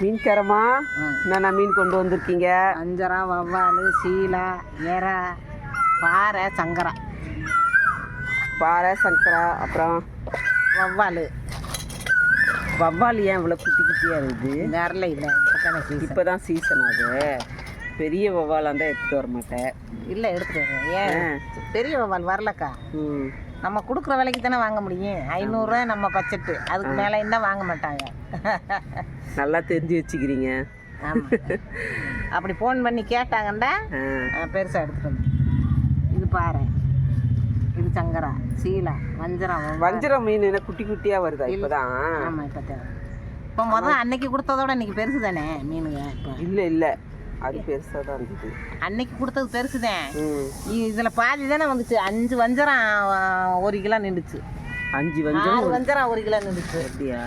மீன்காரமா ம். என்னென்ன மீன் கொண்டு வந்திருக்கீங்க? அஞ்சரா வவ்வால் சீலா எறா பாறை சங்கரா. பாறை சங்கரா அப்புறம்? வவ்வால். வவ்வால் ஏன் இவ்வளோ குட்டி குட்டியாக இருக்குது? வரல இல்லை இப்போதானே சீசன் இப்போ தான் சீசன் அது. பெரிய வவ்வாலாக இருந்தால் எடுத்துகிட்டு வர மாட்டேன். இல்லை எடுத்துட்டு வரேன் ஏன்? பெரிய வவ்வால் வரலக்கா. ம். நம்ம கொடுக்குற விலைக்கு தானே வாங்க முடியும். ஐநூறுரூவா நம்ம பட்ஜெட்டு அதுக்கு மேலே இருந்தால் வாங்க மாட்டாங்க. நல்லா தெரிஞ்சு வச்சுக்கிறீங்க. அப்படி ஃபோன் பண்ணி கேட்டாங்கண்டா பெருசாக எடுத்துட்டு வந்து இது பாறை இது சங்கரா சீலா வஞ்சரம். வஞ்சிரம் மீன் என்ன குட்டி குட்டியாக வருதா இப்போ தான் ஆமாம் இப்போ தேவை இப்போ முதல் அன்னைக்கு கொடுத்ததோட இன்னைக்கு பெருசு தானே மீனுங்க இப்போ. இல்லை இல்லை. அது பெருசாக தான் இருந்தது. அன்னைக்கு கொடுத்தது பெருசு தான் இதில் பாதி தானே வந்துச்சு. அஞ்சு வஞ்சரம் ஒரு கிலோ நின்றுச்சு அஞ்சு வஞ்சரம் வஞ்சரம் ஒரு கிலோ நின்றுச்சு அப்படியா?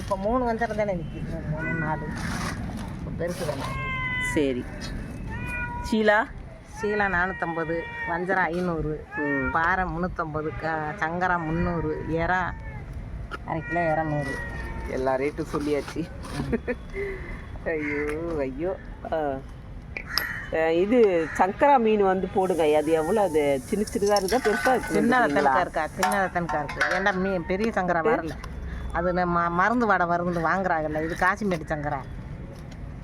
இப்போ மூணு வஞ்சரம் தானே நிற்கிது மூணு நாலு. பெருசு தானே. சரி. சீலா? சீலா நானூற்றம்பது வஞ்சரம் ஐநூறு பாறை முந்நூற்றம்பது க சங்கரா முந்நூறு எறா அரை கிலோ இரநூறு எல்லா ரேட்டும் சொல்லியாச்சு. ஐயோ ஐயோ. இது சங்கரா மீன் வந்து போடுங்க. அது எவ்வளோ அது சின்ன சின்னதாக இருந்தால் பெருசாக சின்ன இருக்கு ரத்தனுக்கா இருக்கா? சின்ன ரத்தனுக்கா இருக்கு. ஏன்டா மீ பெரிய சங்கரா வரல. அது நம்ம மருந்து வடை வருதுன்னு வாங்குறாங்கல்ல. இது காசிமேட்டு சங்கரா.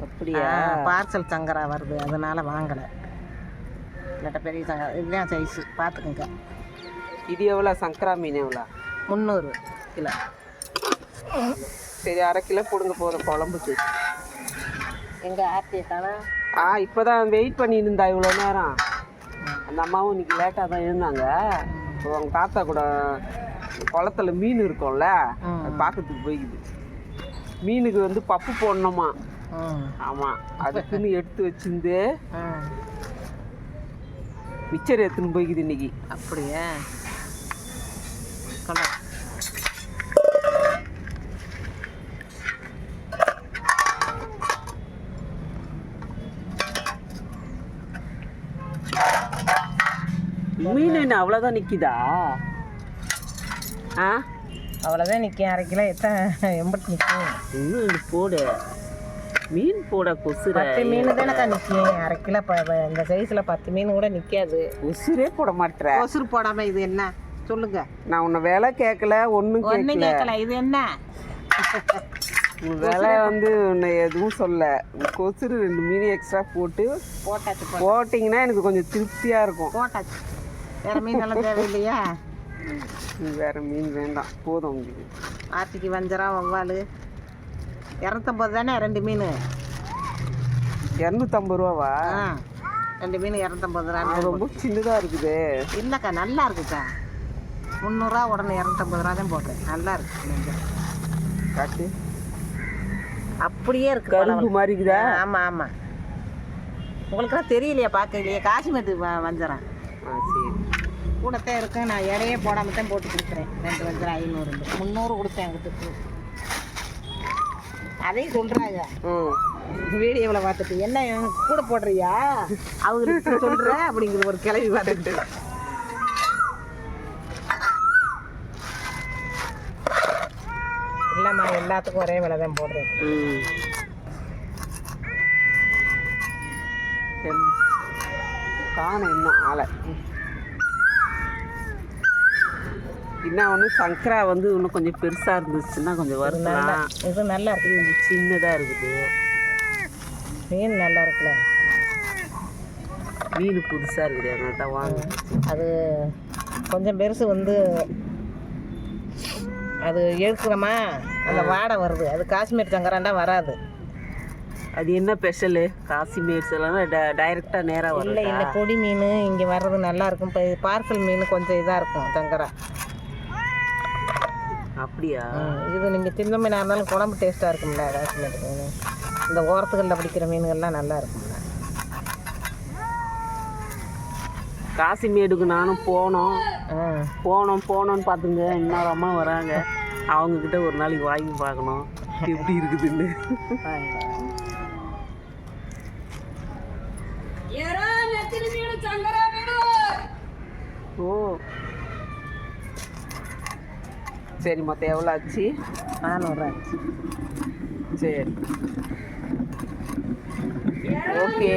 அப்படியா? பார்சல் சங்கரா வருது. அதனால வாங்கலை. இல்லாட்ட பெரிய சங்கரா. இதுதான் சைஸு பார்த்துக்குங்க இது எவ்வளோ சங்கரா மீன் எவ்வளோ முந்நூறு கிலோ. சரி அரை கிலோ போடுங்க. போதும். குழம்புக்கு. எங்கள் ஆர்த்தியை காணா ஆ இப்போ தான் வெயிட் பண்ணியிருந்தா இவ்வளோ நேரம். அந்த அம்மாவும் இன்னைக்கு லேட்டாக தான் இருந்தாங்க. இப்போ அவங்க தாத்தா கூட குளத்துல மீன் இருக்கும்ல அது பார்க்கறதுக்கு போய்க்குது. மீனுக்கு வந்து பப்பு போடணுமா? ஆமாம் அதுக்குன்னு எடுத்து வச்சிருந்து மிச்சர் எடுத்துன்னு போய்க்குது இன்னைக்கு. அப்படியே? கொண்டா மீன் அவ்வளோதான் நிற்கிதா ஆ? அவ்வளோதான் நிற்கும் அரை கிலோ எத்தனை? எண்பட்டு நிற்கும் இன்னும் போடு. மீன் போட கொசுர. பத்து மீன் தானக்கா நிற்கும் அரை கிலோ இந்த சைஸில் பத்து மீன் கூட நிற்காது உசுரே போட மாட்டேற. கொசுறு போடாமல் இது என்ன? சொல்லுங்க. நான் உன்னை விலை கேட்கல ஒன்றும் ஒன்றும் கேட்கல. இது என்ன? விலை வந்து உன்னை எதுவும் சொல்ல. கொசுறு ரெண்டு மீன் எக்ஸ்ட்ரா போட்டு போட்டாச்சு போட்டிங்கன்னா எனக்கு கொஞ்சம் திருப்தியாக இருக்கும். போட்டாச்சு. வேற மீன் எல்லாம் தேவையில்லையா? வேற மீன் வேண்டாம். போதும் உங்களுக்கு. ஆர்த்திக்கு வஞ்சரம் வவ்வால். இரநூத்தம்பது தானே? ரெண்டு மீன். இரநூத்தம்பது ரூபாவா? ஆ ரெண்டு மீன் இரநூத்தம்பது ரூபா. ரொம்ப சின்னதாக இருக்குது. இல்லைக்கா நல்லா இருக்குக்கா. முந்நூறுரூவா உடனே இரநூத்தம்பது ரூபா தான் போட்டேன். நல்லா இருக்கு. காட்டு. அப்படியே இருக்கு கரும்பு. மாதிரி இருக்குதா? ஆமாம் ஆமாம் உங்களுக்குலாம் தெரியலையா பார்க்கலையே? காசிமேட்டு வ- வஞ்சரம். ஆ சரி. கூடத்தான் இருக்கு நான் இடையே போடாம தான் போட்டு கொடுக்குறேன். ரெண்டு வஞ்சரம் ஐநூறு முந்நூறு கொடுத்தேன் கொடுத்து அதையும் சொல்கிறாங்க ம் வீடியோவில் பார்த்துட்டு என்ன கூட போடுறியா? அவங்களுக்கு சொல்கிற அப்படிங்கிற ஒரு கிளவி பார்த்துட்டு இல்லைம்மா எல்லாத்துக்கும் ஒரே விலை தான் போடுறேன். காணோம் இன்னும் ஆளை. என்ன ஒன்று சங்கரா வந்து இன்னும் கொஞ்சம் பெருசாக இருந்துச்சுன்னா கொஞ்சம் வரலாம் இது நல்லா இருக்கு. இது சின்னதாக இருக்குது. மீன் நல்லா இருக்குல்ல? மீன் புதுசாக இருக்குது. அதனால தான் வாங்க. அது கொஞ்சம் பெருசு வந்து அது எடுக்கிறோமா அந்த வாடை வருது. அது காஷ்மீர் சங்கராண்டா வராது. அது என்ன ஸ்பெஷலு காசிமீர்ஸ் எல்லாம் டைரெக்டாக நேராக வரும் இல்லை இல்லை பொடி மீன் இங்கே வர்றது நல்லா இருக்கும். இப்போ பார்சல் மீன் கொஞ்சம் இதாக இருக்கும் சங்கரா. அப்படியா? இது நீங்கள் சின்ன மீனாக இருந்தாலும் குழம்பு டேஸ்ட்டாக இருக்கும்ல காஷ்மீர் மீன் இந்த ஓரத்துகளில் பிடிக்கிற மீன்கள்லாம் நல்லா இருக்கும்ல. காசிமேடுக்கு நானும் போனோம். போனோம் போனோம்னு பார்த்துங்க இன்னொரு அம்மா வராங்க. அவங்கக்கிட்ட ஒரு நாளைக்கு வாங்கி பார்க்கணும். எப்படி இருக்குதுன்னு. ஓ. சரி மொத்தம் எவ்வளோ ஆச்சு நானூறுரூவா சரி. ஓகே.